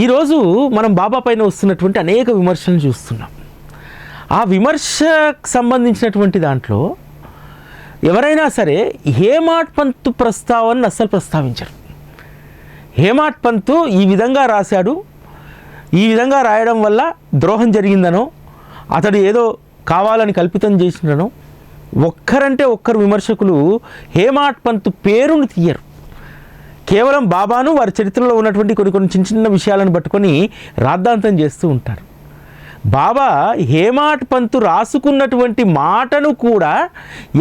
ఈరోజు మనం బాబా పైన వస్తున్నటువంటి అనేక విమర్శలను చూస్తున్నాం. ఆ విమర్శకు సంబంధించినటువంటి దాంట్లో ఎవరైనా సరే హేమాట్ పంతు ప్రస్తావనను అస్సలు ప్రస్తావించరు. హేమాట్ పంతు ఈ విధంగా రాశాడు. ఈ విధంగా రాయడం వల్ల ద్రోహం జరిగిందనో అతడు ఏదో కావాలని కల్పితం చేసిననో ఒక్కరంటే ఒక్కరు విమర్శకులు హేమాట్ పంతు పేరును తీయరు. కేవలం బాబాను వారి చరిత్రలో ఉన్నటువంటి కొన్ని కొన్ని చిన్న చిన్న విషయాలను పట్టుకొని రాద్ధాంతం చేస్తూ ఉంటారు. బాబా హేమాట్ పంతు రాసుకున్నటువంటి మాటను కూడా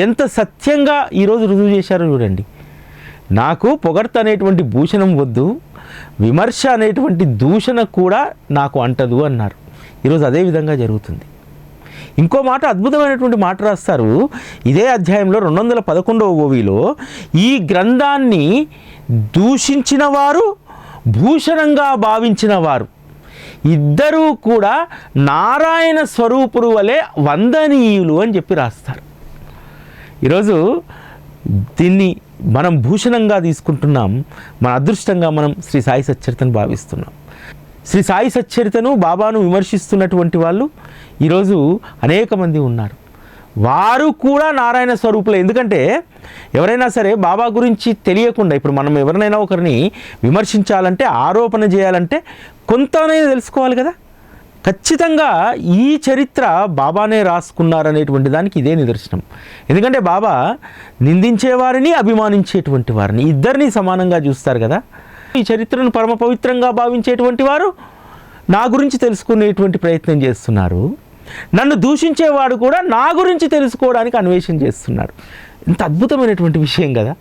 ఎంత సత్యంగా ఈరోజు రుజువు చేశారో చూడండి. నాకు పొగడ్త అనేటువంటి భూషణం వద్దు విమర్శ అనేటువంటి దూషణ కూడా నాకు అంటదు అన్నారు. ఈరోజు అదే విధంగా జరుగుతుంది. ఇంకో మాట అద్భుతమైనటువంటి మాట రాస్తారు. ఇదే అధ్యాయంలో రెండు వందల పదకొండవ ఓవిలో ఈ గ్రంథాన్ని దూషించిన వారు భూషణంగా భావించిన వారు. ఇద్దరూ కూడా నారాయణ స్వరూపుడు వలె వందనీయులు అని చెప్పి రాస్తారు. ఈరోజు దీన్ని మనం భూషణంగా తీసుకుంటున్నాం. మన అదృష్టంగా మనం శ్రీ సాయి సచ్చరితను భావిస్తున్నాం. శ్రీ సాయి సచ్చరితను బాబాను విమర్శిస్తున్నటువంటి వాళ్ళు ఈరోజు అనేక మంది ఉన్నారు. వారు కూడా నారాయణ స్వరూపులే. ఎందుకంటే ఎవరైనా సరే బాబా గురించి తెలియకుండా ఇప్పుడు మనం ఎవరినైనా ఒకరిని విమర్శించాలంటే ఆరోపణ చేయాలంటే కొంతనే తెలుసుకోవాలి కదా. ఖచ్చితంగా ఈ చరిత్ర బాబానే రాసుకున్నారనేటువంటి దానికి ఇదే నిదర్శనం. ఎందుకంటే బాబా నిందించేవారిని అభిమానించేటువంటి వారిని. ఇద్దరిని సమానంగా చూస్తారు కదా. ఈ చరిత్రను పరమ పవిత్రంగా భావించేటువంటి వారు నా గురించి తెలుసుకునేటువంటి ప్రయత్నం చేస్తున్నారు. నన్ను దూషించేవాడు కూడా నా గురించి తెలుసుకోవడానికి అన్వేషణ చేస్తున్నాడు ఇంత అద్భుతమైనటువంటి విషయం కదా.